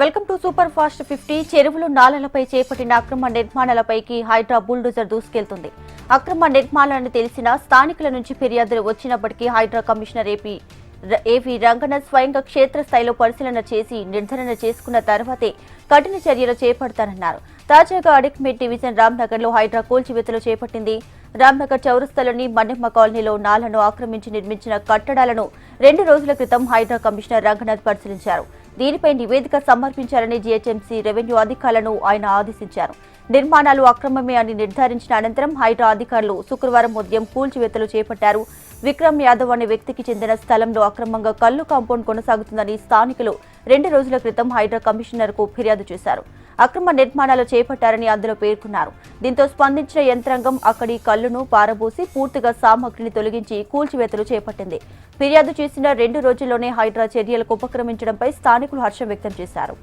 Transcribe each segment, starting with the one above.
Welcome to super fast fifty. చెరువులు నాలలపై చేపట్టిన అక్రమ నిర్మాణాలపైకి హైడ్రా బుల్డోజర్ దూసుకెళ్తుంది. అక్రమ నిర్మాణాలను తెలిసిన స్థానికుల నుంచి ఫిర్యాదులు వచ్చినప్పటికీ హైడ్రా కమిషనర్ ఏపీ ఏపీ ఏవి రంగనాథ్ స్వయంగా క్షేత్రస్థాయిలో పరిశీలన చేసి నిర్ధారణ చేసుకున్న తర్వాతే కఠిన చర్యలు చేపడతానన్నారు తాజాగా అడిక్మేట్ డివిజన్ రామ్నగర్లో హైడ్రా కూల్చివేతలు చేపట్టింది. రామ్నగర్ చౌరస్తాలోని మన్నెమ్మ కాలనీలో నాలను ఆక్రమించి నిర్మించిన కట్టడాలను రెండు రోజుల క్రితం హైడ్రా కమిషనర్ రంగనాథ్ పరిశీలించారు. దీనిపై నివేదిక సమర్పించాలని జీహెచ్ఎంసీ రెవెన్యూ అధికారులను ఆయన ఆదేశించారు. నిర్మాణాలు అక్రమమే అని నిర్ధారించిన అనంతరం హైడ్రా అధికారులు శుక్రవారం ఉదయం కూల్చివేతలు చేపట్టారు. విక్రమ్ యాదవ్ అనే వ్యక్తికి చెందిన స్థలంలో అక్రమంగా కల్లు కాంపౌండ్ కొనసాగుతుందని స్థానికులు రెండు రోజుల క్రితం హైడ్రా కమిషనర్కు ఫిర్యాదు చేశారు. అక్రమ నిర్మాణాలు చేపట్టారని అందులో పేర్కొన్నారు. దీంతో స్పందించిన యంత్రాంగం అక్కడి కళ్ళును పారబోసి పూర్తిగా సామగ్రిని తొలగించి కూల్చివేతలు చేపట్టింది. ఫిర్యాదు చేసిన రెండు రోజుల్లోనే హైడ్రా చర్యలకు ఉపక్రమించడంపై స్థానికులు హర్షం వ్యక్తం చేశారు.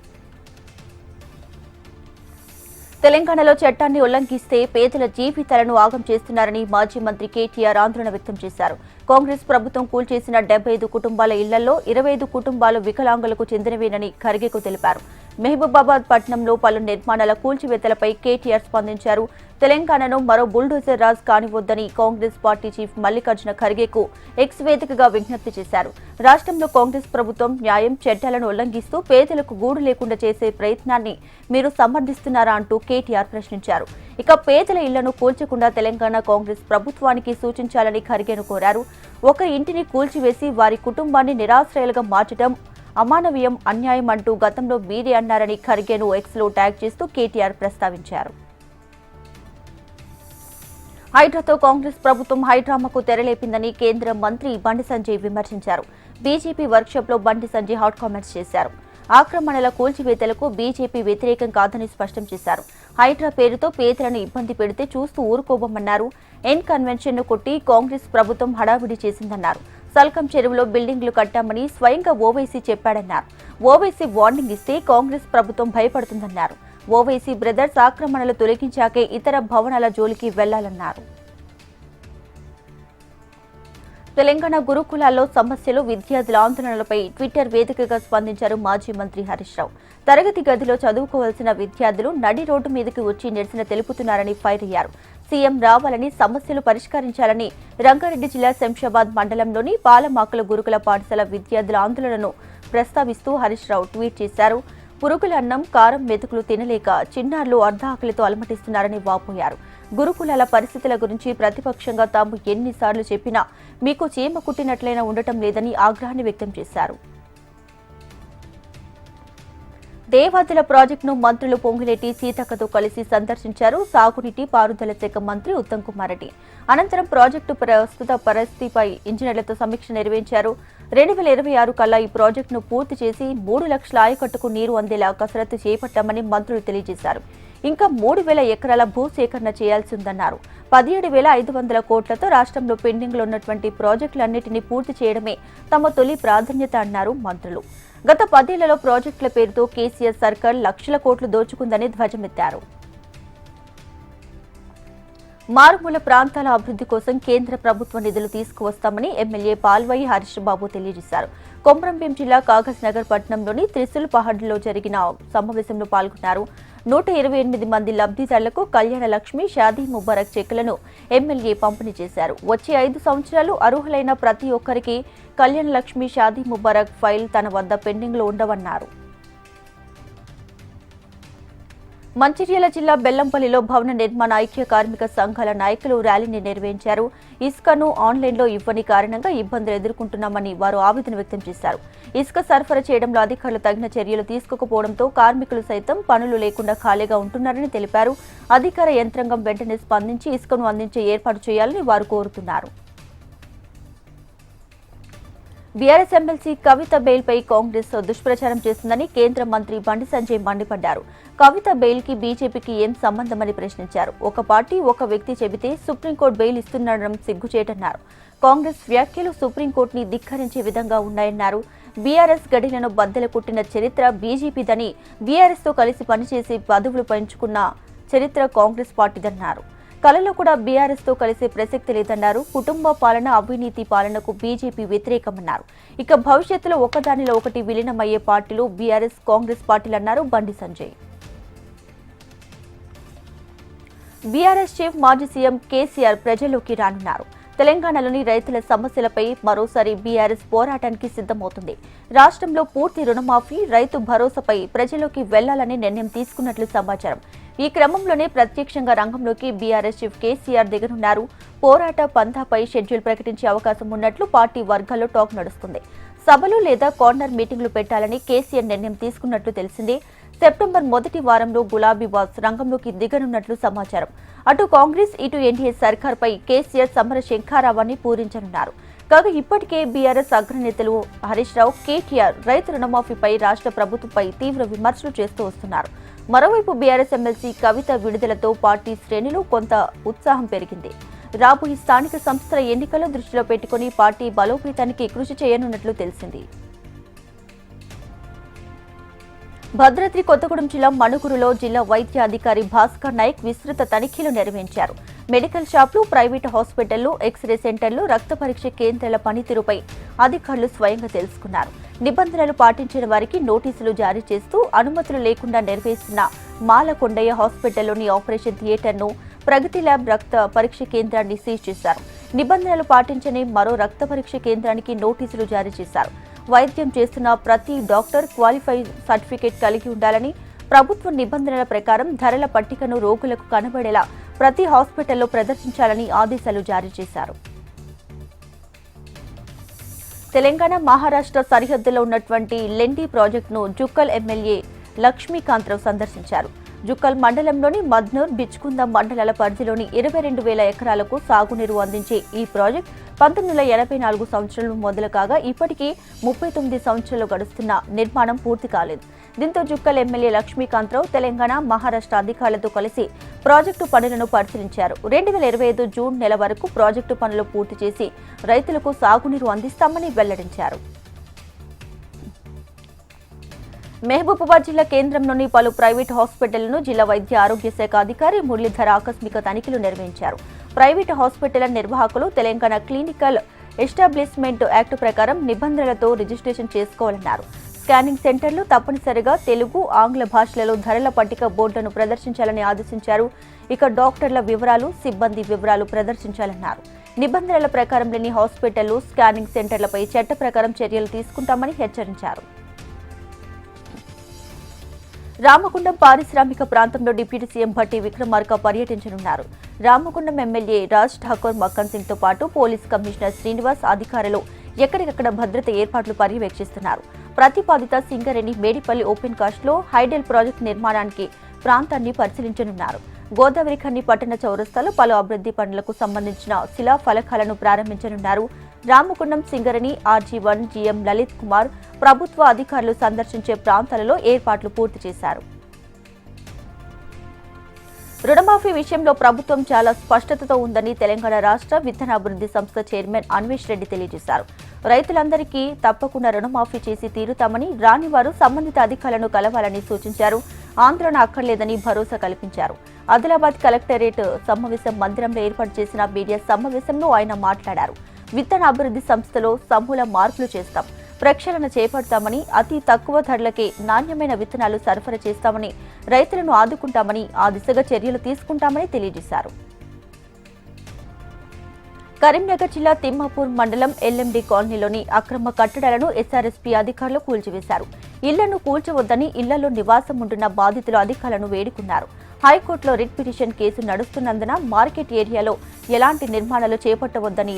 తెలంగాణలో చట్టాన్ని ఉల్లంఘిస్తే పేదల జీవితాలను ఆగం చేస్తున్నారని మాజీ మంత్రి కేటీఆర్ ఆందోళన వ్యక్తం చేశారు. కాంగ్రెస్ ప్రభుత్వం కూల్చేసిన డెబ్బై ఐదు కుటుంబాల ఇళ్ళలో ఇరవై ఐదు కుటుంబాలు వికలాంగులకు చెందినవేనని ఖర్గేకు తెలిపారు. మహబూబాబాద్ పట్టణంలో పలు నిర్మాణాల కూల్చివేతలపై కేటీఆర్ స్పందించారు. తెలంగాణను మరో బుల్డోజర్ రాజ్ కానివద్దని కాంగ్రెస్ పార్టీ చీఫ్ మల్లికార్జున ఖర్గేకు ఎక్స్ వేదికగా విజ్ఞప్తి చేశారు. రాష్ట్రంలో కాంగ్రెస్ ప్రభుత్వం న్యాయం చట్టాలను ఉల్లంఘిస్తూ పేదలకు గూడు లేకుండా చేసే ప్రయత్నాన్ని మీరు సమర్థిస్తున్నారా అంటూ కేటీఆర్ ప్రశ్నించారు. ఇక పేదల ఇళ్ళను కూల్చకుండా తెలంగాణ కాంగ్రెస్ ప్రభుత్వానికి సూచించాలని ఖర్గేను కోరారు. ఒకరి ఇంటిని కూల్చివేసి వారి కుటుంబాన్ని నిరాశ్రయాలుగా మార్చడం అమానవీయం అన్యాయం అంటూ గతంలో మీరే అన్నారని ఖర్గేను ఎక్స్లో ట్యాగ్ చేస్తూ కేటీఆర్ ప్రస్తావించారు. హైడ్రాతో కాంగ్రెస్ ప్రభుత్వం హైడ్రామాకు తెరలేపిందని కేంద్ర మంత్రి బండి సంజయ్ విమర్శించారు. BJP వర్క్షాప్లో Bandi Sanjay hot comments చేశారు. ఆక్రమణల కూల్చివేతలకు బీజేపీ వ్యతిరేకం కాదని స్పష్టం చేశారు. హైడ్రా పేరుతో పేదలను ఇబ్బంది పెడితే చూస్తూ ఊరుకోబోమన్నారు. ఎన్ కన్వెన్షన్ను కొట్టి కాంగ్రెస్ ప్రభుత్వం హడావిడి చేసిందన్నారు. సల్కం చెరువులో బిల్డింగ్లు కట్టామని స్వయంగా ఓవైసీ చెప్పాడన్నారు. ఓవైసీ వార్నింగ్ ఇస్తే కాంగ్రెస్ ప్రభుత్వం భయపడుతుందన్నారు. ఓవైసీ బ్రదర్స్ ఆక్రమణలు తొలగించాకే ఇతర భవనాల జోలికి వెళ్ళాలన్నారు. తెలంగాణ గురుకులాల్లో సమస్యలు విద్యార్థుల ఆందోళనలపై ట్విట్టర్ వేదికగా స్పందించారు మాజీ మంత్రి హరీష్ రావు. తరగతి గదిలో చదువుకోవాల్సిన విద్యార్థులు నడి రోడ్డు మీదకి వచ్చి నిరసన తెలుపుతున్నారని ఫైర్ అయ్యారు. సీఎం రావాలని సమస్యలు పరిష్కరించాలని రంగారెడ్డి జిల్లా శంషాబాద్ మండలంలోని బాలమాకుల గురుకుల పాఠశాల విద్యార్థుల ఆందోళనను ప్రస్తావిస్తూ హరీష్ రావు ట్వీట్ చేశారు. పురుగుల అన్నం కారం మెతుకులు తినలేక చిన్నారులు అర్ధాకలితో అలమటిస్తున్నారని వాపోయారు. గురుకులాల పరిస్థితుల గురించి ప్రతిపక్షంగా తాము ఎన్నిసార్లు చెప్పినా మీకు చీమ కుట్టినట్లయినా ఉండటం లేదని ఆగ్రహాన్ని వ్యక్తం చేశారు. దేవాదుల ప్రాజెక్టును మంత్రులు పొంగిరెడ్డి సీతక్కతో కలిసి సందర్శించారు. సాగునీటి పారుదల శాఖ మంత్రి ఉత్తమ్ కుమార్ రెడ్డి. అనంతరం ప్రాజెక్టు ప్రస్తుత పరిస్థితిపై ఇంజనీర్లతో సమీక్ష నిర్వహించారు. రెండు వేల ఇరవై ఆరు కల్లా ఈ ప్రాజెక్టును పూర్తి చేసి మూడు లక్షల ఆయకట్టుకు నీరు అందేలా కసరత్తు చేపట్టామని మంత్రులు తెలియజేశారు. ఇంకా మూడు వేల ఎకరాల భూసేకరణ చేయాల్సి ఉందన్నారు పదిహేడు వేల ఐదు వందల కోట్లతో రాష్ట్రంలో పెండింగ్లో ఉన్నటువంటి ప్రాజెక్టులన్నింటినీ పూర్తి చేయడమే తమ తొలి ప్రాధాన్యత అన్నారు మంత్రులు. గత పదేళ్ళలో ప్రాజెక్టుల పేరుతో కేసీఆర్ సర్కార్ లక్షల కోట్లు దోచుకుందని ధ్వజమెత్తారు. మారుమూల ప్రాంతాల అభివృద్ధి కోసం కేంద్ర ప్రభుత్వ నిధులు తీసుకువస్తామని ఎమ్మెల్యే పాల్వాయి హరీష్ బాబు తెలియజేశారు. కొమరంభీం జిల్లా కాగజ్ నగర్ పట్టణంలోని త్రిశూల్ పహాడ్లో జరిగిన సమావేశంలో పాల్గొన్నారు. నూట ఇరవై ఎనిమిది మంది లబ్ధిదారులకు కళ్యాణ లక్ష్మి షాదీ ముబారక్ చెక్కులను ఎమ్మెల్యే పంపిణీ చేశారు. వచ్చే ఐదు సంవత్సరాలు అర్హులైన ప్రతి ఒక్కరికి కళ్యాణ లక్ష్మి షాదీ ముబారక్ ఫైల్ తన వద్ద పెండింగ్లో ఉండవన్నారు. మంచిర్యాల జిల్లా బెల్లంపల్లిలో భవన నిర్మాణ ఐక్య కార్మిక సంఘాల నాయకులు ర్యాలీని నిర్వహించారు. ఇసుకను ఆన్లైన్లో ఇవ్వని కారణంగా ఇబ్బందులు ఎదుర్కొంటున్నామని వారు ఆవేదన వ్యక్తం చేశారు. ఇసుక సరఫరా చేయడంలో అధికారులు తగిన చర్యలు తీసుకోకపోవడంతో కార్మికులు సైతం పనులు లేకుండా ఖాళీగా ఉంటున్నారని తెలిపారు. అధికార యంత్రాంగం వెంటనే స్పందించి ఇసుకను అందించే ఏర్పాటు చేయాలని వారు కోరుతున్నారు. బీఆర్ఎస్ ఎమ్మెల్సీ కవిత బెయిల్పై కాంగ్రెస్ దుష్ప్రచారం చేస్తుందని కేంద్ర మంత్రి బండి సంజయ్ మండిపడ్డారు. కవిత బెయిల్కి బీజేపీకి ఏం సంబంధమని ప్రశ్నించారు. ఒక పార్టీ ఒక వ్యక్తి చెబితే సుప్రీంకోర్టు బెయిల్ ఇస్తుండడం సిగ్గుచేటన్నారు. కాంగ్రెస్ వ్యాఖ్యలు సుప్రీంకోర్టుని ధిక్కరించే విధంగా ఉన్నాయన్నారు. బీఆర్ఎస్ గడిలను బద్దలు కొట్టిన చరిత్ర బీజేపీదని బీఆర్ఎస్తో కలిసి పనిచేసి పదవులు పెంచుకున్న చరిత్ర కాంగ్రెస్ పార్టీదన్నారు. కలలో కూడా బీఆర్ఎస్తో కలిసే ప్రసక్తి లేదన్నారు. కుటుంబ పాలన అవినీతి పాలనకు బీజేపీ వ్యతిరేకమన్నారు. ఇక భవిష్యత్తులో ఒకదానిలో ఒకటి విలీనమయ్యే పార్టీలు బీఆర్ఎస్ కాంగ్రెస్ పార్టీలన్నారు బండి సంజయ్. బీఆర్ఎస్ చీఫ్ మాజీ సీఎం కేసీఆర్ ప్రజల్లోకి రానున్నారు. తెలంగాణలోని రైతుల సమస్యలపై మరోసారి బీఆర్ఎస్ పోరాటానికి సిద్ధమవుతుంది. రాష్ట్రంలో పూర్తి రుణమాఫీ రైతు భరోసాపై ప్రజల్లోకి వెళ్ళాలని నిర్ణయం తీసుకున్నట్లు సమాచారం. ఈ క్రమంలోనే ప్రత్యక్షంగా రంగంలోకి బీఆర్ఎస్ చీఫ్ కేసీఆర్ దిగనున్నారు. పోరాట పంథాపై షెడ్యూల్ ప్రకటించే అవకాశం ఉన్నట్లు పార్టీ వర్గాల్లో టాక్ నడుస్తుంది. సభలు లేదా కార్నర్ మీటింగ్లు పెట్టాలని కేసీఆర్ నిర్ణయం తీసుకున్నట్లు తెలిసింది. సెప్టెంబర్ మొదటి వారంలో గులాబీ బాస్ రంగంలోకి దిగనున్నట్లు సమాచారం. అటు కాంగ్రెస్ ఇటు ఎన్డీఏ సర్కార్పై కేసీఆర్ సమర శంఖారావాన్ని పూరించనున్నారు. కాగా ఇప్పటికే బీఆర్ఎస్ అగ్రనేతలు హరీష్ రావు కేటీఆర్ రైతు రుణమాఫీపై రాష్ట్ర ప్రభుత్వంపై తీవ్ర విమర్శలు చేస్తూ వస్తున్నారు. మరోవైపు బీఆర్ఎస్ ఎమ్మెల్సీ కవిత విడుదలతో పార్టీ శ్రేణిలో కొంత ఉత్సాహం పెరిగింది. రాబోయే స్థానిక సంస్థల ఎన్నికల దృష్టిలో పెట్టుకుని పార్టీ బలోపేతానికి కృషి చేయనున్నట్లు తెలిసింది. భద్రాద్రి కొత్తగూడెం జిల్లా మణుగురులో జిల్లా వైద్య అధికారి భాస్కర్ నాయక్ విస్తృత తనిఖీలు నిర్వహించారు. మెడికల్ షాపులు ప్రైవేటు హాస్పిటళ్ళు ఎక్స్రే సెంటర్లు రక్త పరీక్ష కేంద్రాల పనితీరుపై అధికారులు స్వయంగా తెలుసుకున్నారు. నిబంధనలు పాటించిన వారికి నోటీసులు జారీ చేస్తూ అనుమతులు లేకుండా నిర్వహిస్తున్న మాలకొండయ్య హాస్పిటల్లోని ఆపరేషన్ థియేటర్ను ప్రగతి ల్యాబ్ రక్త పరీక్ష కేంద్రాన్ని సీజ్ చేశారు. నిబంధనలు పాటించని మరో రక్త పరీక్ష కేంద్రానికి నోటీసులు జారీ చేశారు. వైద్యం చేస్తున్న ప్రతి డాక్టర్ క్వాలిఫై సర్టిఫికేట్ కలిగి ఉండాలని ప్రభుత్వ నిబంధనల ప్రకారం ధరల పట్టికను రోగులకు కనబడేలా ప్రతి హాస్పిటల్లో ప్రదర్శించాలని ఆదేశాలు జారీ చేశారు. తెలంగాణ మహారాష్ట్ర సరిహద్దులో ఉన్నటువంటి లెండి ప్రాజెక్టును జుక్కల్ ఎమ్మెల్యే లక్ష్మీకాంత్రావు సందర్శించారు. జుక్కల్ మండలంలోని మద్నూర్ బిచ్కుంద మండలాల పరిధిలోని ఇరవై రెండు వేల ఎకరాలకు సాగునీరు అందించే ఈ ప్రాజెక్ట్ పంతొమ్మిది వందల ఎనభై నాలుగు సంవత్సరంలో మొదలు కాగా ఇప్పటికీ ముప్పై తొమ్మిది సంవత్సరాలు గడుస్తున్న నిర్మాణం పూర్తి కాలేదు. దీంతో జుక్కల్ ఎమ్మెల్యే లక్ష్మీకాంతరావు తెలంగాణ మహారాష్ట్ర అధికారులతో కలిసి ప్రాజెక్టు పనులను పరిశీలించారు. రెండు వేల ఇరవై ఐదు జూన్ నెల వరకు ప్రాజెక్టు పనులు పూర్తి చేసి రైతులకు సాగునీరు అందిస్తామని వెల్లడించారు. మహబూబాబాద్ జిల్లా కేంద్రంలోని పలు ప్రైవేట్ హాస్పిటళ్ళను జిల్లా వైద్య ఆరోగ్య శాఖ అధికారి మురళీధర్ ఆకస్మిక తనిఖీలు నిర్వహించారు. ప్రైవేట్ హాస్పిటల్ నిర్వాహకులు తెలంగాణ క్లినికల్ ఎస్టాబ్లిష్మెంట్ యాక్ట్ ప్రకారం నిబంధనలతో రిజిస్ట్రేషన్ చేసుకోవాలన్నారు. స్కానింగ్ సెంటర్లు తప్పనిసరిగా తెలుగు ఆంగ్ల భాషలలో ధరల పట్టిక బోర్డును ప్రదర్శించాలని ఆదేశించారు. ఇక డాక్టర్ల వివరాలు సిబ్బంది వివరాలు ప్రదర్శించాలన్నారు. నిబంధనల ప్రకారం లేని హాస్పిటళ్ళు స్కానింగ్ సెంటర్లపై చట్ట ప్రకారం చర్యలు తీసుకుంటామని హెచ్చరించారు. రామగుండం పారిశ్రామిక ప్రాంతంలో డిప్యూటీ సీఎం భట్టి విక్రమార్క పర్యటించనున్నారు. రామగుండం ఎమ్మెల్యే రాజ్ ఠాకూర్ మక్కన్ సింగ్తో పాటు పోలీస్ కమిషనర్ శ్రీనివాస్ అధికారులు ఎక్కడికక్కడ భద్రత ఏర్పాట్లు పర్యవేక్షిస్తున్నారు. ప్రతిపాదిత సింగరేణి మేడిపల్లి ఓపెన్ కాస్ట్లో హైడెల్ ప్రాజెక్టు నిర్మాణానికి ప్రాంతాన్ని పరిశీలించనున్నారు. గోదావరి ఖన్ని పట్టణ చౌరస్తాలో పలు అభివృద్ధి పనులకు సంబంధించిన శిలా ఫలకాలను ప్రారంభించనున్నారు Ramagundam Singareni RG one GM Lalit Kumar ప్రభుత్వ అధికారులు సందర్శించే ప్రాంతాలలో ఏర్పాట్లు పూర్తి చేశారు. రుణమాఫీ విషయంలో ప్రభుత్వం చాలా స్పష్టతతో ఉందని తెలంగాణ రాష్ట్ర విత్తనాభివృద్ధి సంస్థ చైర్మన్ అన్వేష్ రెడ్డి తెలియజేశారు. రైతులందరికీ తప్పకుండా రుణమాఫీ చేసి తీరుతామని రాని వారు సంబంధిత అధికారులను కలవాలని సూచించారు. ఆందోళన అక్కర్లేదని భరోసా కల్పించారు. ఆదిలాబాద్ కలెక్టరేట్ సమావేశం మందిరంలో ఏర్పాటు చేసిన మీడియా సమావేశంలో ఆయన మాట్లాడారు. విత్తన అభివృద్ధి సంస్థలో సమూల మార్పులు చేస్తాం. ప్రక్షాళన చేపడతామని అతి తక్కువ ధరలకే నాణ్యమైన విత్తనాలు సరఫరా చేస్తామని రైతులను ఆదుకుంటామని ఆ దిశగా చర్యలు తీసుకుంటామని తెలియజేశారు. కరీంనగర్ జిల్లా తిమ్మాపూర్ మండలం ఎల్ఎండి కాలనీలోని అక్రమ కట్టడాలను ఎస్ఆర్ఎస్పీ అధికారులు కూల్చివేశారు. ఇళ్ళను కూల్చవద్దని ఇళ్ళలో నివాసం ఉంటున్న బాధితులు అధికారులను వేడుకున్నారు. హైకోర్టులో రిట్ పిటిషన్ కేసు నడుస్తున్నందున మార్కెట్ ఏరియాలో ఎలాంటి నిర్మాణాలు చేపట్టవద్దని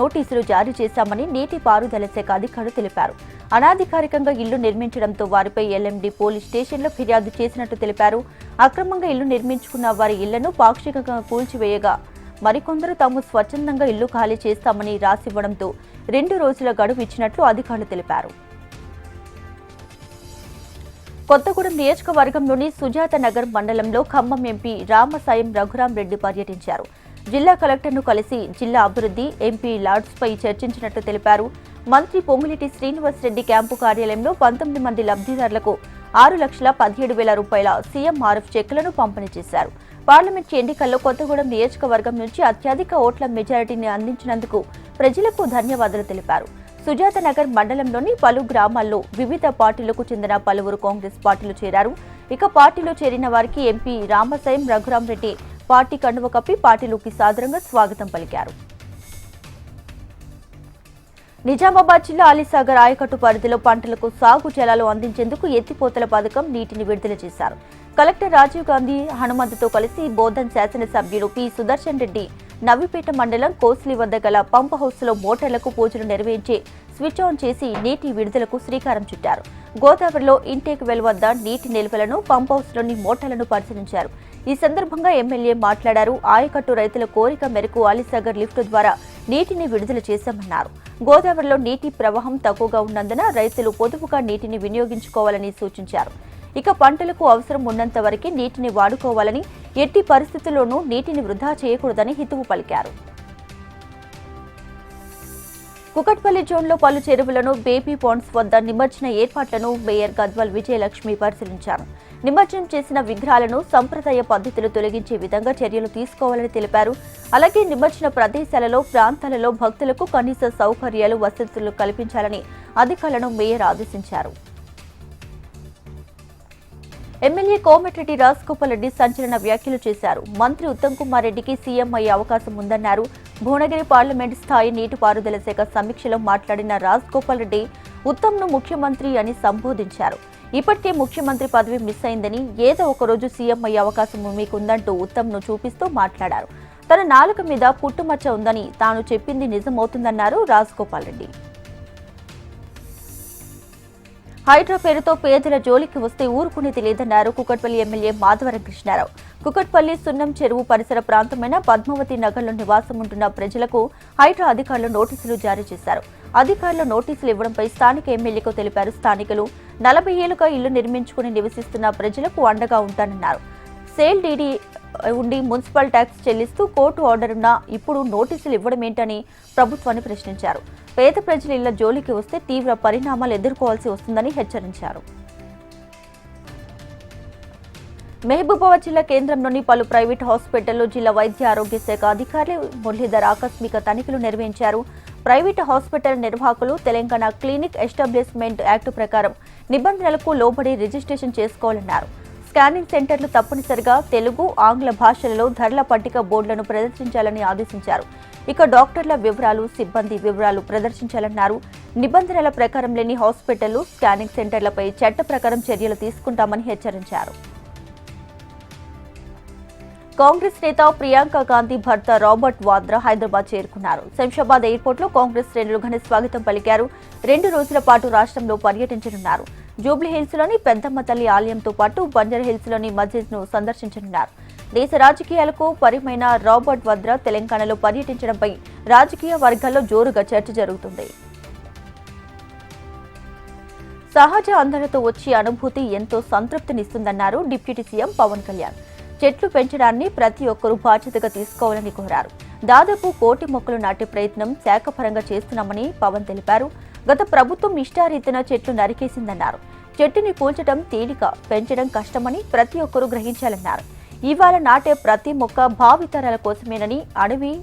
నోటీసులు జారీ చేశామని నీటి పారుదల శాఖ అధికారులు తెలిపారు. అనాధికారికంగా ఇల్లు నిర్మించడంతో వారిపై ఎల్ఎండి పోలీస్ స్టేషన్లో ఫిర్యాదు చేసినట్టు తెలిపారు. అక్రమంగా ఇల్లు నిర్మించుకున్న వారి ఇళ్ళను పాక్షికంగా కూల్చివేయగా మరికొందరు తాము స్వచ్ఛందంగా ఇల్లు ఖాళీ చేస్తామని రాసివ్వడంతో రెండు రోజుల గడువు ఇచ్చినట్లు అధికారులు తెలిపారు. కొత్తగూడెం నియోజకవర్గంలోని సుజాత నగర్ మండలంలో ఖమ్మం ఎంపీ రామసాయం రఘురాం రెడ్డి పర్యటించారు. జిల్లా కలెక్టర్ను కలిసి జిల్లా అభివృద్ధి ఎంపీ లాడ్స్పై చర్చించినట్టు తెలిపారు. మంత్రి పొంగులేటి శ్రీనివాసరెడ్డి క్యాంపు కార్యాలయంలో పంతొమ్మిది మంది లబ్ధిదారులకు ఆరు లక్షల పదిహేడు వేల రూపాయల సీఎంఆర్ఎఫ్ చెక్కులను పంపిణీ చేశారు. పార్లమెంట్ ఎన్నికల్లో కొత్తగూడెం నియోజకవర్గం నుంచి అత్యధిక ఓట్ల మెజారిటీని అందించినందుకు ప్రజలకు ధన్యవాదాలు తెలిపారు. సుజాత నగర్ మండలంలోని పలు గ్రామాల్లో వివిధ పార్టీలకు చెందిన పలువురు కాంగ్రెస్ పార్టీలు చేరారు. ఇక పార్టీలో చేరిన వారికి ఎంపీ రామసాయం రఘురాం రెడ్డి పార్టీ కండువ కప్పి పార్టీలోకి సాదరంగా స్వాగతం పలికారు. నిజామాబాద్ జిల్లా అలీసాగర్ ఆయకట్టు పరిధిలో పంటలకు సాగు జలాలు అందించేందుకు ఎత్తిపోతల పథకం నీటిని విడుదల చేశారు. కలెక్టర్ రాజీవ్ గాంధీ హనుమంతుతో కలిసి బోధన్ శాసనసభ్యుడు పి. సుదర్శన్ రెడ్డి నవ్విపేట మండలం కోస్లీ వద్ద గల పంప్ హౌస్లో మోటార్లకు పూజలు నిర్వహించి స్విచ్ ఆన్ చేసి నీటి విడుదలకు శ్రీకారం చుట్టారు. గోదావరిలో ఇంటేక్ వెల్ వద్ద నీటి నిల్వలను పంప్ హౌస్లోని మోటార్లను పరిశీలించారు. ఈ సందర్భంగా ఎమ్మెల్యే మాట్లాడారు. ఆయకట్టు రైతుల కోరిక మేరకు అలీసాగర్ లిఫ్ట్ ద్వారా నీటిని విడుదల చేశామన్నారు. గోదావరిలో నీటి ప్రవాహం తక్కువగా ఉన్నందున రైతులు పొదుపుగా నీటిని వినియోగించుకోవాలని సూచించారు. ఇక పంటలకు అవసరం ఉన్నంత వరకే నీటిని వాడుకోవాలని ఎట్టి పరిస్థితుల్లోనూ నీటిని వృధా చేయకూడదని హితవు పలికారు. కుకట్పల్లి జోన్లో పలు చెరువులను బేబీ పాండ్స్ వద్ద నిమజ్జన ఏర్పాట్లను మేయర్ గద్వాల్ విజయలక్ష్మి పరిశీలించారు. నిమజ్జనం చేసిన విగ్రహాలను సంప్రదాయ పద్ధతులు తొలగించే విధంగా చర్యలు తీసుకోవాలని తెలిపారు. అలాగే నిమజ్జన ప్రదేశాలలో ప్రాంతాలలో భక్తులకు కనీస సౌకర్యాలు వసతులు కల్పించాలని అధికారులను మేయర్ ఆదేశించారు. ఎమ్మెల్యే కోమటిరెడ్డి రాజగోపాల్ రెడ్డి సంచలన వ్యాఖ్యలు చేశారు. మంత్రి ఉత్తమ్ కుమార్ రెడ్డికి సీఎం అయ్యే అవకాశం ఉందన్నారు. భువనగిరి పార్లమెంట్ స్థాయి నీటిపారుదల శాఖ సమీక్షలో మాట్లాడిన రాజగోపాల్ రెడ్డి ఉత్తమ్ను ముఖ్యమంత్రి అని సంబోధించారు. ఇప్పటికే ముఖ్యమంత్రి పదవి మిస్ అయిందని ఏదో ఒక రోజు సీఎం అయ్యే అవకాశం మీకుందంటూ ఉత్తమ్ను చూపిస్తూ మాట్లాడారు. తన నాలుక మీద పుట్టుమచ్చ ఉందని తాను చెప్పింది నిజమవుతుందన్నారు రాజగోపాల్ రెడ్డి. హైడ్రా పేరుతో పేదల జోలికి వస్తే ఊరుకునేది లేదన్నారు కుకట్పల్లి ఎమ్మెల్యే మాధవరం కృష్ణారావు కుకట్పల్లి సున్నం చెరువు పరిసర ప్రాంతమైన పద్మావతి నగర్లో నివాసం ఉంటున్న ప్రజలకు హైడ్రా అధికారులు నోటీసులు జారీ చేశారు. అధికారులు నోటీసులు ఇవ్వడంపై స్థానిక ఎమ్మెల్యేకు తెలిపారు. స్థానికులు నలభై ఏళ్ళుగా ఇల్లు నిర్మించుకుని నివసిస్తున్న ప్రజలకు అండగా ఉంటానన్నారు. సేల్ డీడీ ఉండి మున్సిపల్ ట్యాక్స్ చెల్లిస్తూ కోర్టు ఆర్డర్ ఉన్నా ఇప్పుడు నోటీసులు ఇవ్వడం ఏంటని ప్రభుత్వాన్ని ప్రశ్నించారు. పేద ప్రజలు ఇళ్ళ జోలికి వస్తే తీవ్ర పరిణామాలు ఎదుర్కోవాల్సి వస్తుందని హెచ్చరించారు. మహబూబాబాద్ జిల్లా కేంద్రంలోని పలు ప్రైవేట్ హాస్పిటల్లో జిల్లా వైద్య ఆరోగ్య శాఖ అధికారులు మురళీధర్ ఆకస్మిక తనిఖీలు నిర్వహించారు. ప్రైవేట్ హాస్పిటల్ నిర్వాహకులు తెలంగాణ క్లినిక్ ఎస్టాబ్లిష్మెంట్ యాక్ట్ ప్రకారం నిబంధనలకు లోబడి రిజిస్ట్రేషన్ చేసుకోవాలన్నారు. స్కానింగ్ సెంటర్లు తప్పనిసరిగా తెలుగు ఆంగ్ల భాషలలో ధరల పట్టిక బోర్డులను ప్రదర్శించాలని ఆదేశించారు. ఇక డాక్టర్ల వివరాలు సిబ్బంది వివరాలు ప్రదర్శించాలన్నారు. నిబంధనల ప్రకారం లేని హాస్పిటళ్ళు స్కానింగ్ సెంటర్లపై చట్ట ప్రకారం చర్యలు తీసుకుంటామని హెచ్చరించారు. కాంగ్రెస్ నేత ప్రియాంక గాంధీ భర్త రాబర్ట్ వాద్రా హైదరాబాద్ చేరుకున్నారు. శంషాబాద్ ఎయిర్పోర్ట్లో కాంగ్రెస్ శ్రేణులు ఘన స్వాగతం పలికారు. రెండు రోజుల పాటు రాష్ట్రంలో పర్యటించనున్నారు. జూబ్లీహిల్స్లోని పెద్దమ్మ తల్లి ఆలయంతో పాటు బంజర్ హిల్స్లోని మస్జిద్ను సందర్శించనున్నారు. దేశ రాజకీయాలకు పరిమైన రాబర్ట్ వద్రా తెలంగాణలో పర్యటించడంపై రాజకీయ వర్గాల్లో జోరుగా చర్చ జరుగుతుంది. సహజ అందరితో వచ్చే అనుభూతి ఎంతో సంతృప్తినిస్తుందన్నారు డిప్యూటీ సీఎం పవన్ కళ్యాణ్. చెట్లు పెంచడాన్ని ప్రతి ఒక్కరూ బాధ్యతగా తీసుకోవాలని కోరారు. దాదాపు కోటి మొక్కలు నాటే ప్రయత్నం శాఖపరంగా చేస్తున్నామని పవన్ తెలిపారు. గత ప్రభుత్వం ఇష్టారీతిన చెట్లు నరికేసిందన్నారు. చెట్టుని కూల్చడం తేలిక పెంచడం కష్టమని ప్రతి ఒక్కరూ గ్రహించాలన్నారు. ఇవాళ నాటే ప్రతి మొక్క భావితరాల కోసమేనని అడవి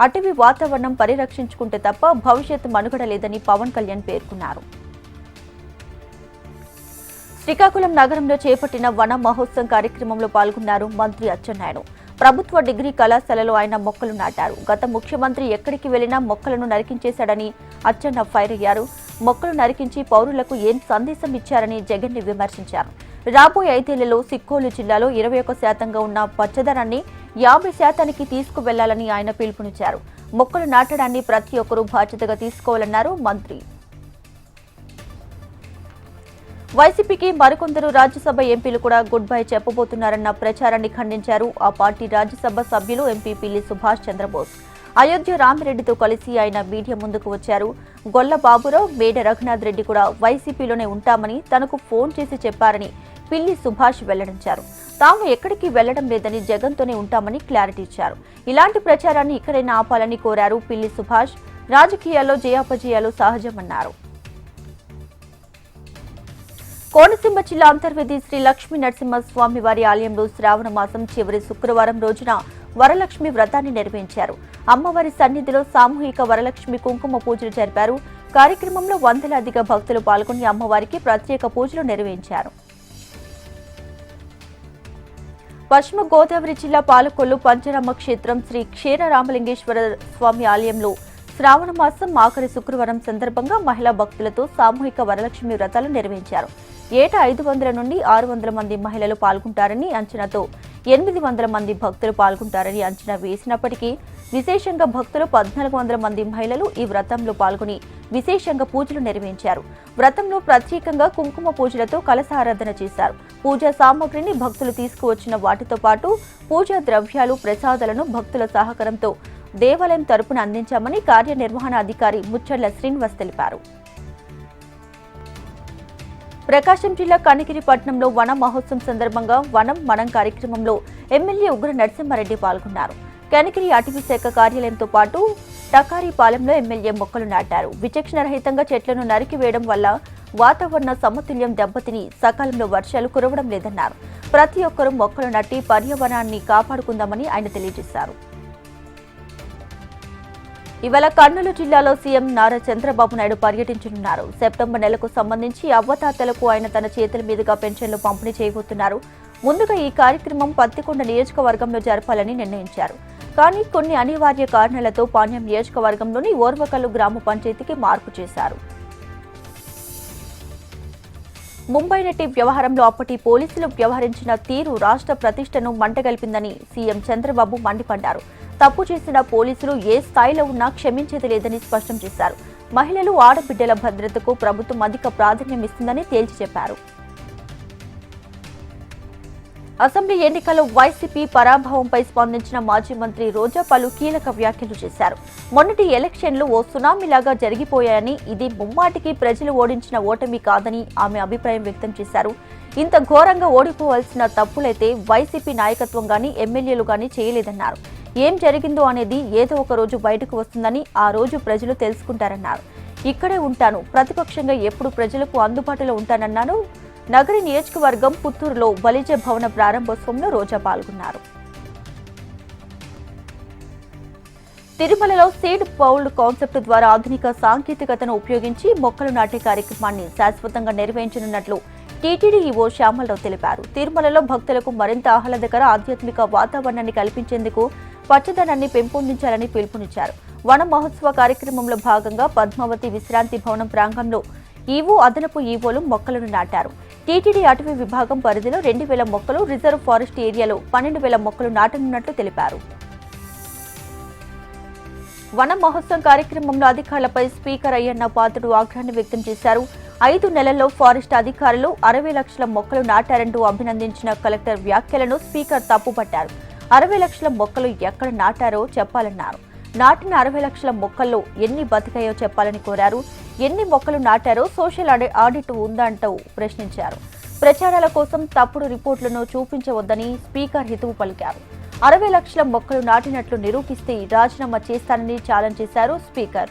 అటవీ వాతావరణం పరిరక్షించుకుంటే తప్ప భవిష్యత్తు మనుగడ లేదని పవన్ కళ్యాణ్ పేర్కొన్నారు. శ్రీకాకుళం నగరంలో చేపట్టిన వన మహోత్సవం కార్యక్రమంలో పాల్గొన్నారు మంత్రి అచ్చెన్నాయుడు. ప్రభుత్వ డిగ్రీ కళాశాలలో ఆయన మొక్కలు నాటారు. గత ముఖ్యమంత్రి ఎక్కడికి వెళ్ళినా మొక్కలను నరికించేశాడని అచ్చెన్న ఫైర్ అయ్యారు. మొక్కలు నరికించి పౌరులకు ఏం సందేశం ఇచ్చారని జగన్ని విమర్శించారు. రాబోయే ఐదేళ్ళలో సిక్కోలు జిల్లాలో ఇరవై ఒక్క శాతంగా ఉన్న పచ్చదనాన్ని యాభై శాతానికి తీసుకువెళ్ళాలని ఆయన పిలుపునిచ్చారు. మొక్కలు నాటడాన్ని ప్రతి ఒక్కరూ బాధ్యతగా తీసుకోవాలన్నారు మంత్రి. వైసీపీకి మరికొందరు రాజ్యసభ ఎంపీలు కూడా గుడ్ బై చెప్పబోతున్నారన్న ప్రచారాన్ని ఖండించారు ఆ పార్టీ రాజ్యసభ సభ్యులు ఎంపీ పిల్లి సుభాష్ చంద్రబోస్. అయోధ్య రామిరెడ్డితో కలిసి ఆయన మీడియా ముందుకు వచ్చారు. గొల్ల బాబురావు మేడ రఘునాథ్ రెడ్డి కూడా వైసీపీలోనే ఉంటామని తనకు ఫోన్ చేసి చెప్పారని పిల్లి సుభాష్ వెల్లడించారు. తాము ఎక్కడికి వెళ్ళడం లేదని జగన్తోనే ఉంటామని క్లారిటీ ఇచ్చారు. ఇలాంటి ప్రచారాన్ని ఇక్కడైనా ఆపాలని కోరారు పిల్లి సుభాష్. రాజకీయాల్లో జయాపజయాలు సహజమన్నారు. కోనసీమ జిల్లా అంతర్వేది శ్రీ లక్ష్మీ నరసింహస్వామి వారి ఆలయంలో శ్రావణ మాసం చివరి శుక్రవారం రోజున వరలక్ష్మి వ్రతాన్ని నిర్వహించారు. అమ్మవారి సన్నిధిలో సామూహిక వరలక్ష్మి కుంకుమ పూజలు జరిపారు. కార్యక్రమంలో వందలాదిగా భక్తులు పాల్గొని అమ్మవారికి ప్రత్యేక పూజలు నిర్వహించారు. పశ్చిమ గోదావరి జిల్లా పాలకొల్లు పంచరామ క్షేత్రం శ్రీ క్షీర రామలింగేశ్వర స్వామి ఆలయంలో శ్రావణ మాసం ఆఖరి శుక్రవారం సందర్భంగా మహిళా భక్తులతో సామూహిక వరలక్ష్మి వ్రతాలు నిర్వహించారు. ఏటా ఐదు వందల నుండి ఆరు వందల మంది మహిళలు పాల్గొంటారని అంచనాతో ఎనిమిది వందల మంది భక్తులు పాల్గొంటారని అంచనా వేసినప్పటికీ విశేషంగా భక్తులు పద్నాలుగు వందల మంది మహిళలు ఈ వ్రతంలో పాల్గొని విశేషంగా పూజలు నిర్వహించారు. వ్రతంలో ప్రత్యేకంగా కుంకుమ పూజలతో కలసారాధన చేశారు. పూజా సామాగ్రిని భక్తులు తీసుకువచ్చిన వాటితో పాటు పూజా ద్రవ్యాలు ప్రసాదాలను భక్తుల సహకారంతో దేవాలయం తరపున అందించామని కార్యనిర్వహణ అధికారి ముచ్చర్ల శ్రీనివాస్ తెలిపారు. ప్రకాశం జిల్లా కనిగిరి పట్టణంలో వన మహోత్సవం సందర్భంగా వనం మనం కార్యక్రమంలో ఎమ్మెల్యే ఉగ్ర నరసింహారెడ్డి పాల్గొన్నారు. కనిగిరి అటవీ శాఖ కార్యాలయంతో పాటు టకారీపాలెంలో ఎమ్మెల్యే మొక్కలు నాటారు. విచక్షణ రహితంగా చెట్లను నరికివేయడం వల్ల వాతావరణ సమతుల్యం దెబ్బతిని సకాలంలో వర్షాలు కురవడం లేదన్నారు. ప్రతి ఒక్కరూ మొక్కలు నాటి పర్యావరణాన్ని కాపాడుకుందామని ఆయన తెలియజేశారు. ఇవాళ కర్నూలు జిల్లాలో సీఎం నారా చంద్రబాబు నాయుడు పర్యటించనున్నారు. సెప్టెంబర్ నెలకు సంబంధించి అవ్వతాతలకు ఆయన తన చేతుల మీదుగా పెన్షన్లు పంపిణీ చేయబోతున్నారు. ముందుగా ఈ కార్యక్రమం పత్తికొండ నియోజకవర్గంలో జరపాలని నిర్ణయించారు. కానీ కొన్ని అనివార్య కారణాలతో పాణ్యం నియోజకవర్గంలోని ఓర్వకల్లు గ్రామ పంచాయతీకి మార్పు చేశారు. ముంబై నటి వ్యవహారంలో అప్పటి పోలీసులు వ్యవహరించిన తీరు రాష్ట్ర ప్రతిష్టను మంటగలిపిందని సీఎం చంద్రబాబు మండిపడ్డారు. తప్పు చేసిన పోలీసులు ఏ స్థాయిలో ఉన్నా క్షమించేది లేదని స్పష్టం చేశారు. మహిళలు ఆడబిడ్డల భద్రతకు ప్రభుత్వం అధిక ప్రాధాన్యం ఇస్తుందని తేల్చి చెప్పారు. అసెంబ్లీ ఎన్నికల్లో వైసీపీ పరాభవంపై స్పందించిన మాజీ మంత్రి రోజా పలు కీలక వ్యాఖ్యలు చేశారు. మొన్నటి ఎలక్షన్లు ఓ సునామీలాగా జరిగిపోయాయని ఇది ముమ్మాటికి ప్రజలు ఓడించిన ఓటమి కాదని ఆమె అభిప్రాయం వ్యక్తం చేశారు. ఇంత ఘోరంగా ఓడిపోవాల్సిన తప్పులైతే వైసీపీ నాయకత్వం గాని ఎమ్మెల్యేలు గాని చేయలేదన్నారు. ఏం జరిగిందో అనేది ఏదో ఒక రోజు బయటకు వస్తుందని ఆ రోజు ప్రజలు తెలుసుకుంటారన్నారు. ఇక్కడే ఉంటాను. ప్రతిపక్షంగా ఎప్పుడు ప్రజలకు అందుబాటులో ఉంటానన్నాను. నగరి నియోజకవర్గం పుత్తూరులో బలిజ భవన ప్రారంభోత్సవంలో రోజా పాల్గొన్నారు. తిరుమలలో సీడ్ పౌల్డ్ కాన్సెప్ట్ ద్వారా ఆధునిక సాంకేతికతను ఉపయోగించి మొక్కలు నాటే కార్యక్రమాన్ని శాశ్వతంగా నిర్వహించనున్నట్లు టీటీడీ ఈవో శ్యామలరావు తెలిపారు. తిరుమలలో భక్తులకు మరింత ఆహ్లాదకర ఆధ్యాత్మిక వాతావరణాన్ని కల్పించేందుకు పచ్చదనాన్ని పెంపొందించాలని పిలుపునిచ్చారు. వన మహోత్సవ కార్యక్రమంలో భాగంగా పద్మావతి విశ్రాంతి భవనం ప్రాంగంలో ఈవో అదనపు ఈవోలు మొక్కలను నాటారు. టీటీడీ అటవీ విభాగం పరిధిలో రెండు వేల మొక్కలు రిజర్వ్ ఫారెస్ట్ ఏరియాలో పన్నెండు వేల మొక్కలు నాటనున్నట్లు తెలిపారు. వన మహోత్సవం కార్యక్రమంలో అధికారులపై స్పీకర్ అయ్యన్న పాత్రుడు ఆగ్రహాన్ని వ్యక్తం చేశారు. ఐదు నెలల్లో ఫారెస్ట్ అధికారులు అరవై లక్షల మొక్కలు నాటారంటూ అభినందించిన కలెక్టర్ వ్యాఖ్యలను స్పీకర్ తప్పుపట్టారు. అరవై లక్షల మొక్కలు ఎక్కడ నాటారో చెప్పాలన్నారు. నాటిన అరవై లక్షల మొక్కల్లో ఎన్ని బతికాయో చెప్పాలని కోరారు. ఎన్ని మొక్కలు నాటారో సోషల్ ఆడిట్ ఆడిట్ ఉందంటూ ప్రశ్నించారు. ప్రచారాల కోసం తప్పుడు రిపోర్టులను చూపించవద్దని స్పీకర్ హితవు పలికారు. అరవై లక్షల మొక్కలు నాటినట్లు నిరూపిస్తే రాజీనామా చేస్తానని ఛాలెంజ్ చేశారు స్పీకర్.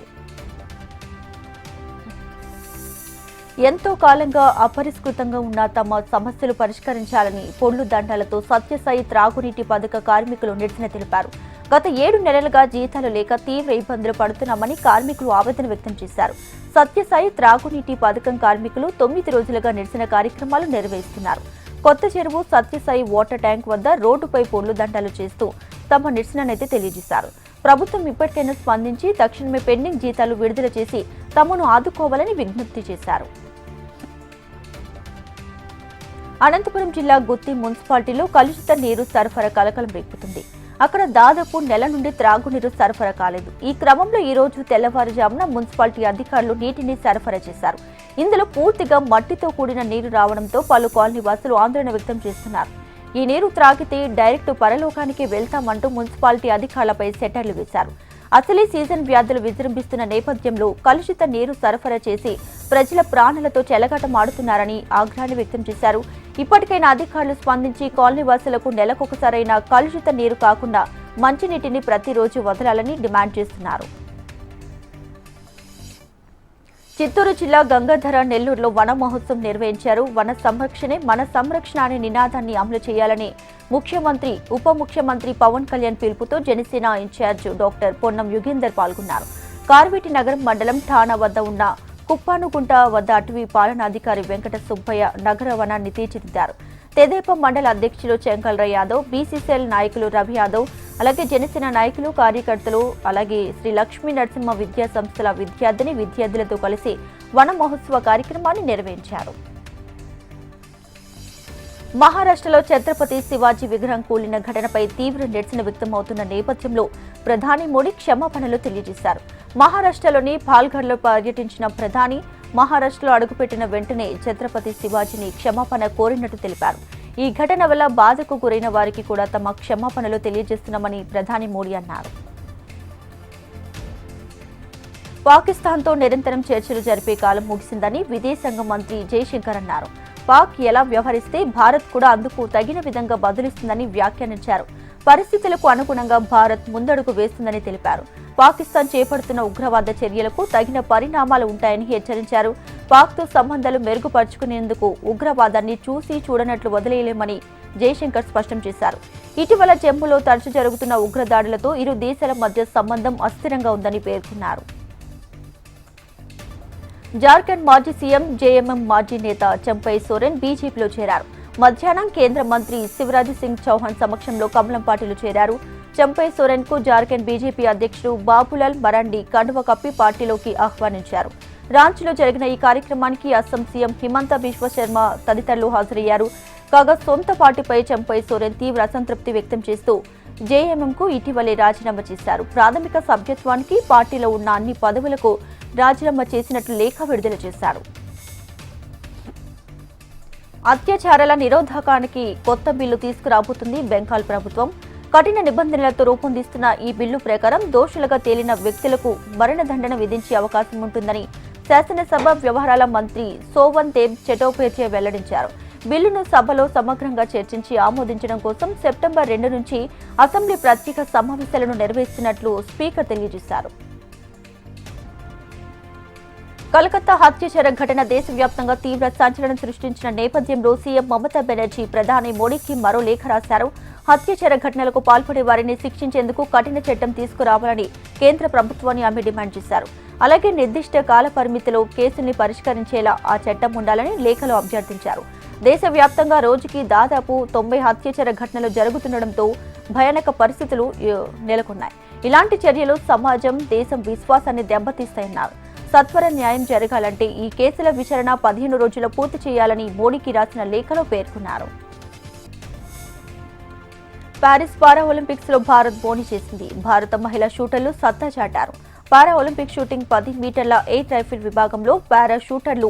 ఎంతో కాలంగా అపరిష్కృతంగా ఉన్న తమ సమస్యలు పరిష్కరించాలని పొళ్ళు దండాలతో సత్యసాయి త్రాగునీటి పథక కార్మికులు నిరసన తెలిపారు. గత ఏడు నెలలుగా జీతాలు లేక తీవ్ర ఇబ్బందులు పడుతున్నామని కార్మికులు ఆవేదన వ్యక్తం చేశారు. సత్యసాయి త్రాగునీటి పథకం కార్మికులు తొమ్మిది రోజులుగా నిరసన కార్యక్రమాలు నిర్వహిస్తున్నారు. కొత్త చెరువు సత్యసాయి వాటర్ ట్యాంక్ వద్ద రోడ్డుపై పొళ్ళు దండాలు చేస్తూ తమ నిరసననైతే తెలియజేశారు. ప్రభుత్వం ఇప్పటికైనా స్పందించి తక్షణమే పెండింగ్ జీతాలు విడుదల చేసి తమను ఆదుకోవాలని విజ్ఞప్తి చేశారు. అనంతపురం జిల్లా గుత్తి మున్సిపాలిటీలో కలుషిత నీరు సరఫరా కలకలం రేపుతుంది. అక్కడ దాదాపు నెల నుండి త్రాగునీరు సరఫరా కాలేదు. ఈ క్రమంలో ఈ రోజు తెల్లవారుజామున మున్సిపాలిటీ అధికారులు నీటిని సరఫరా చేశారు. ఇందులో పూర్తిగా మట్టితో కూడిన నీరు రావడంతో పలు కాలనీ వాసులు ఆందోళన వ్యక్తం చేస్తున్నారు. ఈ నీరు త్రాగితే డైరెక్ట్ పరలోకానికి వెళ్తామంటూ మున్సిపాలిటీ అధికారులపై సెటర్లు వేశారు. అసలే సీజన్ వ్యాధులు విజృంభిస్తున్న నేపథ్యంలో కలుషిత నీరు సరఫరా చేసి ప్రజల ప్రాణాలతో చెలగాటమాడుతున్నారని ఆగ్రహాన్ని వ్యక్తం చేశారు. ఇప్పటికైనా అధికారులు స్పందించి కాలనీ వాసులకు నెలకొకసారైనా కలుషిత నీరు కాకుండా మంచినీటిని ప్రతిరోజు వదలాలని డిమాండ్ చేస్తున్నారు. చిత్తూరు జిల్లా గంగాధర నెల్లూరులో వన మహోత్సవం నిర్వహించారు. వన సంరక్షణే మన సంరక్షణ అనే నినాదాన్ని అమలు చేయాలని ముఖ్యమంత్రి ఉప ముఖ్యమంత్రి పవన్ కళ్యాణ్ పిలుపుతో Janasena in charge doctor Ponnam Yugender పాల్గొన్నారు. కార్వేటి నగరం మండలం ఠాణా వద్ద ఉన్న కుప్పానుగుంట వద్ద అటవీ పాలనాధికారి వెంకట సుబ్బయ్య నగర వనాన్ని తీర్చిదిద్దారు. తెదేపా మండల అధ్యక్షులు చెంకల్ర యాదవ్ బీసీసీఎల్ నాయకులు రవి యాదవ్ అలాగే జనసేన నాయకులు కార్యకర్తలు అలాగే శ్రీ లక్ష్మీ నరసింహ విద్యా సంస్థల విద్యార్థిని విద్యార్థులతో కలిసి వన మహోత్సవ కార్యక్రమాన్ని నిర్వహించారు. మహారాష్ట్రలో ఛత్రపతి శివాజీ విగ్రహం కూలిన ఘటనపై తీవ్ర నిరసన వ్యక్తమవుతున్న నేపథ్యంలో ప్రధాని మోడీ క్షమాపణలు తెలియజేశారు. మహారాష్ట్రలోని పాల్ఘర్లో పర్యటించిన ప్రధాని మహారాష్ట్రలో అడుగుపెట్టిన వెంటనే ఛత్రపతి శివాజీని క్షమాపణ కోరినట్టు తెలిపారు. ఈ ఘటన వల్ల బాధకు గురైన వారికి కూడా తమ క్షమాపణలు తెలియజేస్తున్నామని ప్రధాని మోడీ అన్నారు. పాకిస్తాన్తో నిరంతరం చర్చలు జరిపే కాలం ముగిసిందని విదేశాంగ మంత్రి జయశంకర్ అన్నారు. పాక్ ఎలా వ్యవహరిస్తే భారత్ కూడా అందుకు తగిన విధంగా బదులిస్తుందని వ్యాఖ్యానించారు. పరిస్థితులకు అనుగుణంగా భారత్ ముందడుగు వేస్తుందని తెలిపారు. పాకిస్తాన్ చేపడుతున్న ఉగ్రవాద చర్యలకు తగిన పరిణామాలు ఉంటాయని హెచ్చరించారు. పాక్తో సంబంధాలు మెరుగుపరుచుకునేందుకు ఉగ్రవాదాన్ని చూసి చూడనట్లు వదిలేయలేమని జయశంకర్ స్పష్టం చేశారు. ఇటీవల జమ్మూలో తరచు జరుగుతున్న ఉగ్రదాడులతో ఇరు దేశాల మధ్య సంబంధం అస్థిరంగా ఉందని పేర్కొన్నారు. జార్ఖండ్ మాజీ సీఎం జేఎంఎం మాజీ నేత చంపై సోరెన్ బీజేపీలో చేరారు. మధ్యాహ్నం కేంద్ర మంత్రి శివరాజ్ సింగ్ చౌహాన్ సమక్షంలో కమలం పార్టీలు చేరారు. చంపై సోరెన్కు జార్ఖండ్ బీజేపీ అధ్యక్షుడు బాబులాల్ మరాండి కండువ కప్పి పార్టీలోకి ఆహ్వానించారు. రాంచీలో జరిగిన ఈ కార్యక్రమానికి అస్సాం సీఎం హిమంత బిశ్వ శర్మ తదితరులు హాజరయ్యారు. కాగా సొంత పార్టీపై చంపై సోరెన్ తీవ్ర అసంతృప్తి వ్యక్తం చేస్తూ జేఎంఎంకు ఇటీవలే రాజీనామా చేశారు. ప్రాథమిక సభ్యత్వానికి పార్టీలో ఉన్న అన్ని పదవులకు రాజీనామా చేసినట్లు లేఖ విడుదల చేశారు. అత్యాచారాల నిరోధకానికి కొత్త బిల్లు తీసుకురాబోతుంది బెంగాల్ ప్రభుత్వం. కఠిన నిబంధనలతో రూపొందిస్తున్న ఈ బిల్లు ప్రకారం దోషులుగా తేలిన వ్యక్తులకు మరణదండన విధించే అవకాశం ఉంటుందని శాసనసభ వ్యవహారాల మంత్రి సోవన్ దేబ్ చెటోపేర్చే వెల్లడించారు. బిల్లును సభలో సమగ్రంగా చర్చించి ఆమోదించడం కోసం సెప్టెంబర్ రెండు నుంచి అసెంబ్లీ ప్రత్యేక సమావేశాలను నిర్వహిస్తున్నట్లు స్పీకర్ తెలియజేశారు. కలకత్తా హత్యాచార ఘటన దేశవ్యాప్తంగా తీవ్ర సంచలనం సృష్టించిన నేపథ్యంలో సీఎం మమతా బెనర్జీ ప్రధాని మోడీకి మరో లేఖ రాశారు. హత్యాచార ఘటనలకు పాల్పడే వారిని శిక్షించేందుకు కఠిన చట్టం తీసుకురావాలని కేంద్ర ప్రభుత్వాన్ని ఆమె డిమాండ్ చేశారు. అలాగే నిర్దిష్ట కాల పరిమితిలో కేసుల్ని పరిష్కరించేలా ఆ చట్టం ఉండాలని లేఖలో అభ్యర్థించారు. దేశవ్యాప్తంగా రోజుకి దాదాపు తొంభై హత్యాచార ఘటనలు జరుగుతుండటంతో భయానక పరిస్థితులు నెలకొన్నాయి. ఇలాంటి చర్యలు సమాజం దేశం విశ్వాసాన్ని దెబ్బతీస్తాయన్నారు. సత్వర న్యాయం జరగాలంటే ఈ కేసుల విచారణ పదిహేను రోజుల్లో పూర్తి చేయాలని మోడీకి రాసిన లేఖలో పేర్కొన్నారు. ప్యారిస్ పారా ఒలింపిక్స్లో భారత్ బోణి చేసింది. భారత మహిళా షూటర్లు సత్తా చాటారు. పారా ఒలింపిక్ షూటింగ్ పది మీటర్ల ఎయిర్ రైఫిల్ విభాగంలో పారా షూటర్లు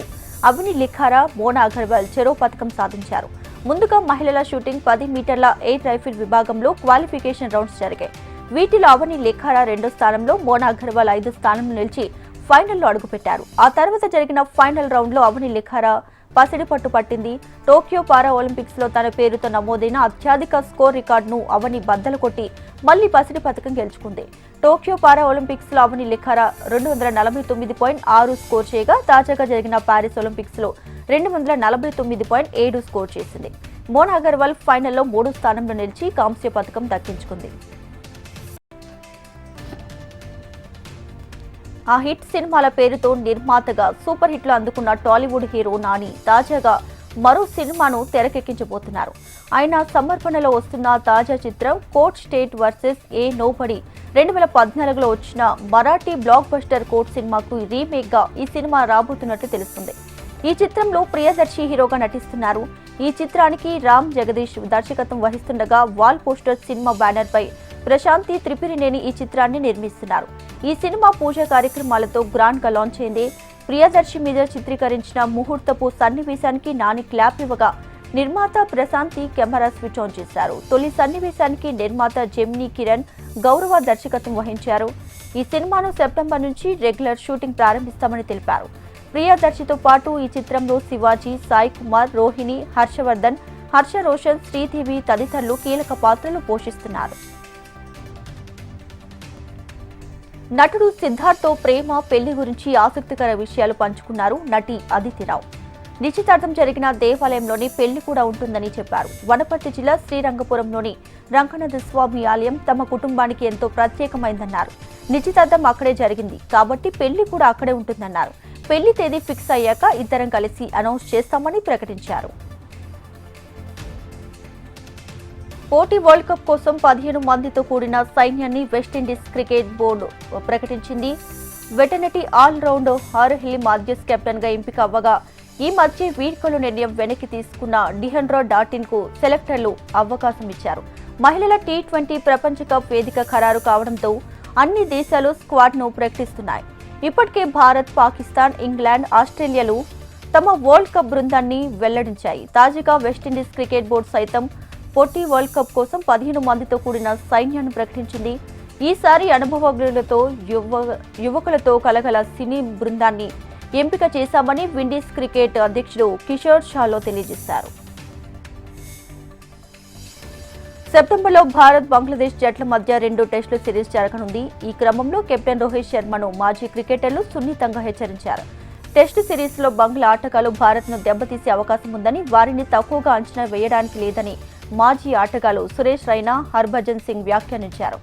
అవిని లిఖారా మోనా అగర్వాల్ చెరో పథకం సాధించారు. ముందుగా మహిళల షూటింగ్ పది మీటర్ల ఎయిర్ రైఫిల్ విభాగంలో క్వాలిఫికేషన్ రౌండ్స్ జరిగాయి. వీటిలో అవని లిఖారా రెండో స్థానంలో మోనా అగర్వాల్ ఐదో స్థానంలో నిలిచి ఫైనల్లో అడుగుపెట్టారు. ఆ తర్వాత జరిగిన ఫైనల్ రౌండ్లో అవని లిఖారా పసిడి పట్టు పట్టింది. టోక్యో పారా ఒలింపిక్స్లో తన పేరుతో నమోదైన అత్యధిక స్కోర్ రికార్డును అవని బద్దలు కొట్టి మళ్ళీ పసిడి పథకం గెలుచుకుంది. టోక్యో పారా ఒలింపిక్స్లో అవని లిఖారా రెండు వందల నలభై తొమ్మిది పాయింట్ ఆరు స్కోర్ చేయగా తాజాగా జరిగిన పారిస్ ఒలింపిక్స్లో రెండు వందల నలభై తొమ్మిది పాయింట్ ఏడు స్కోర్ చేసింది. మోనా అగర్వాల్ ఫైనల్లో మూడో స్థానంలో నిలిచి కాంస్య పథకం దక్కించుకుంది. ఆ హిట్ సినిమాల పేరుతో నిర్మాతగా సూపర్ హిట్లు అందుకున్న టాలీవుడ్ హీరో నాని తాజాగా మరో సినిమాను తెరకెక్కించబోతున్నారు. ఆయన సమర్పణలో వస్తున్న తాజా చిత్రం court state versus a nobody రెండు వేల పద్నాలుగులో వచ్చిన మరాఠీ బ్లాక్ బస్టర్ కోర్ట్ సినిమాకు రీమేక్గా ఈ సినిమా రాబోతున్నట్లు తెలుస్తుంది. ఈ చిత్రంలో ప్రియదర్శి హీరోగా నటిస్తున్నారు. ఈ చిత్రానికి రామ్ జగదీష్ దర్శకత్వం వహిస్తుండగా వాల్ పోస్టర్ సినిమా బ్యానర్పై ప్రశాంతి త్రిపురినేని ఈ చిత్రాన్ని నిర్మిస్తున్నారు. ఈ సినిమా పూజ కార్యక్రమాలతో గ్రాండ్గా లాంచ్ అయింది. ప్రియదర్శి మీద చిత్రీకరించిన ముహూర్తపు సన్నివేశానికి నాని క్లాప్ ఇవ్వగా నిర్మాత ప్రశాంతి కెమెరా స్విచ్ ఆన్ చేశారు. తొలి సన్నివేశానికి నిర్మాత జెమినీ కిరణ్ గౌరవ దర్శకత్వం వహించారు. ఈ సినిమాను సెప్టెంబర్ నుంచి రెగ్యులర్ షూటింగ్ ప్రారంభిస్తామని తెలిపారు. ప్రియదర్శితో పాటు ఈ చిత్రంలో శివాజీ సాయి కుమార్ రోహిణి హర్షవర్ధన్ హర్ష రోషన్ శ్రీదేవి తదితరులు కీలక పాత్రలు పోషిస్తున్నారు. నటుడు సిద్ధార్థ్తో ప్రేమ పెళ్ళి గురించి ఆసక్తికర విషయాలు పంచుకున్నారు నటి అదితిరావు. నిశ్చితార్థం జరిగిన దేవాలయంలోని పెళ్ళి కూడా ఉంటుందని చెప్పారు. వనపర్తి జిల్లా శ్రీరంగపురంలోని రంగనాథ స్వామి ఆలయం తమ కుటుంబానికి ఎంతో ప్రత్యేకమైందన్నారు. నిశ్చితార్థం అక్కడే జరిగింది. కాబట్టి పెళ్ళి కూడా అక్కడే ఉంటుందన్నారు. పెళ్ళి తేదీ ఫిక్స్ అయ్యాక ఇద్దరం కలిసి అనౌన్స్ చేస్తామని ప్రకటించారు. పోటీ వరల్డ్ కప్ కోసం పదిహేను మందితో కూడిన సైన్యాన్ని వెస్టిండీస్ క్రికెట్ బోర్డు ప్రకటించింది. వెటనటీ ఆల్ రౌండ్ హార్హిల్ మాథ్యూస్ కెప్టెన్గా ఎంపిక అవ్వగా ఈ మధ్య వీడ్కోలు నిర్ణయం వెనక్కి తీసుకున్న డిహెండ్రో డాటిన్కు సెలెక్టర్లు అవకాశం ఇచ్చారు. మహిళల టీ ట్వంటీ ప్రపంచ కప్ వేదిక ఖరారు కావడంతో అన్ని దేశాలు స్క్వాడ్ను ప్రకటిస్తున్నాయి. ఇప్పటికే భారత్ పాకిస్తాన్ ఇంగ్లాండ్ ఆస్ట్రేలియాలు తమ వరల్డ్ కప్ బృందాన్ని వెల్లడించాయి. తాజాగా వెస్టిండీస్ క్రికెట్ బోర్డు సైతం పొట్టి వరల్డ్ కప్ కోసం పదిహేను మందితో కూడిన సైన్యాన్ని ప్రకటించింది. ఈసారి అనుభవజ్ఞులతో యువ యువకులతో కలగల సినీ బృందాన్ని ఎంపిక చేశామని విండీస్ క్రికెట్ అధ్యక్షుడు కిషోర్ షాలో తెలియజేశారు. సెప్టెంబర్లో భారత్ బంగ్లాదేశ్ జట్ల మధ్య రెండు టెస్టుల సిరీస్ జరగనుంది. ఈ క్రమంలో కెప్టెన్ రోహిత్ శర్మను మాజీ క్రికెటర్లు సున్నితంగా హెచ్చరించారు. టెస్టు సిరీస్లో బంగ్లా ఆటగాళ్ళు భారత్ను దెబ్బతీసే అవకాశం ఉందని వారిని తక్కువగా అంచనా వేయడానికి లేదని మాజీ ఆటగాళ్ళు సురేష్ రైనా హర్భజన్ సింగ్ వ్యాఖ్యానించారు.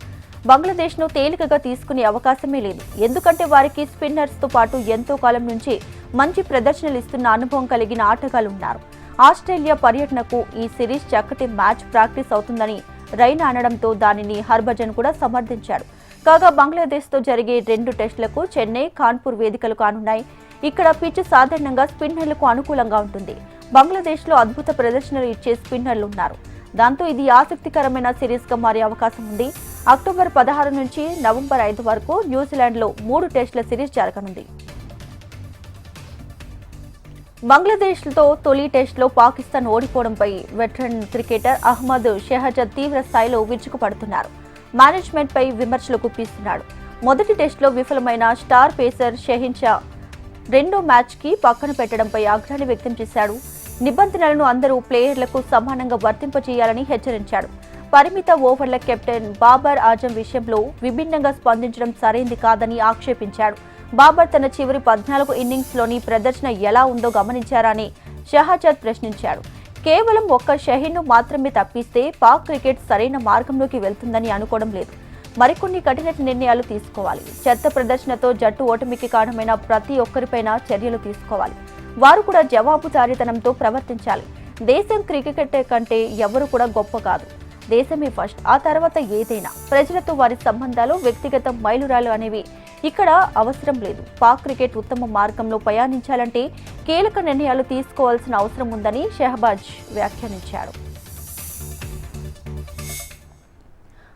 బంగ్లాదేశ్ను తేలికగా తీసుకునే అవకాశమే లేదు. ఎందుకంటే వారికి స్పిన్నర్స్తో పాటు ఎంతో కాలం నుంచి మంచి ప్రదర్శనలు ఇస్తున్న అనుభవం కలిగిన ఆటగాళ్ళు ఉన్నారు ఆస్ట్రేలియా పర్యటనకు ఈ సిరీస్ చక్కటి మ్యాచ్ ప్రాక్టీస్ అవుతుందని రైనా అనడంతో దానిని హర్భజన్ కూడా సమర్థించాడు. కాగా బంగ్లాదేశ్తో జరిగే రెండు టెస్టులకు చెన్నై కాన్పూర్ వేదికలు కానున్నాయి. ఇక్కడ పిచ్ సాధారణంగా స్పిన్నర్లకు అనుకూలంగా ఉంటుంది. బంగ్లాదేశ్లో అద్భుత ప్రదర్శనలు ఇచ్చే స్పిన్నర్లు ఉన్నారు. దాంతో ఇది ఆసక్తికరమైన సిరీస్గా మారే అవకాశం ఉంది. అక్టోబర్ పదహారు నుంచి నవంబర్ ఐదు వరకు న్యూజిలాండ్లో మూడు టెస్టుల సిరీస్ జరగనుంది. బంగ్లాదేశ్తో తొలి టెస్టులో పాకిస్తాన్ ఓడిపోవడంపై వెటరన్ క్రికెటర్ అహ్మద్ షెహజద్ తీవ్ర స్థాయిలో విరుచుకుపడుతున్నారు. మేనేజ్మెంట్పై విమర్శలు గుప్పిస్తున్నాడు. మొదటి టెస్టులో విఫలమైన స్టార్ పేసర్ షెహిన్ షా రెండో మ్యాచ్కి పక్కన పెట్టడంపై ఆగ్రహాన్ని వ్యక్తం చేశాడు. నిబంధనలను అందరూ ప్లేయర్లకు సమానంగా వర్తింపజేయాలని హెచ్చరించాడు పరిమిత ఓవర్ల కెప్టెన్ బాబర్ ఆజం విషయంలో విభిన్నంగా స్పందించడం సరైంది కాదని ఆక్షేపించాడు బాబర్ తన చివరి పద్నాలుగు ఇన్నింగ్స్లోని ప్రదర్శన ఎలా ఉందో గమనించారని షహజాద్ ప్రశ్నించాడు కేవలం ఒక్క షహీన్ను మాత్రమే తప్పిస్తే పాక్ క్రికెట్ సరైన మార్గంలోకి వెళ్తుందని అనుకోవడం లేదు. మరికొన్ని కఠిన నిర్ణయాలు తీసుకోవాలి. చెత్త ప్రదర్శనతో జట్టు ఓటమికి కారణమైన ప్రతి ఒక్కరిపైన చర్యలు తీసుకోవాలి. వారు కూడా జవాబుదారీతనంతో ప్రవర్తించాలి. దేశం క్రికెట్ కంటే ఎవరు కూడా గొప్ప కాదు. దేశమే ఫస్ట్ ఆ తర్వాత ఏదైనా. ప్రజలతో వారి సంబంధాలు వ్యక్తిగత మైలురాలు అనేవి ఇక్కడ అవసరం లేదు. పాక్ క్రికెట్ ఉత్తమ మార్గంలో ప్రయాణించాలంటే కీలక నిర్ణయాలు తీసుకోవాల్సిన అవసరం ఉందని షెహబాజ్ వ్యాఖ్యానించారు.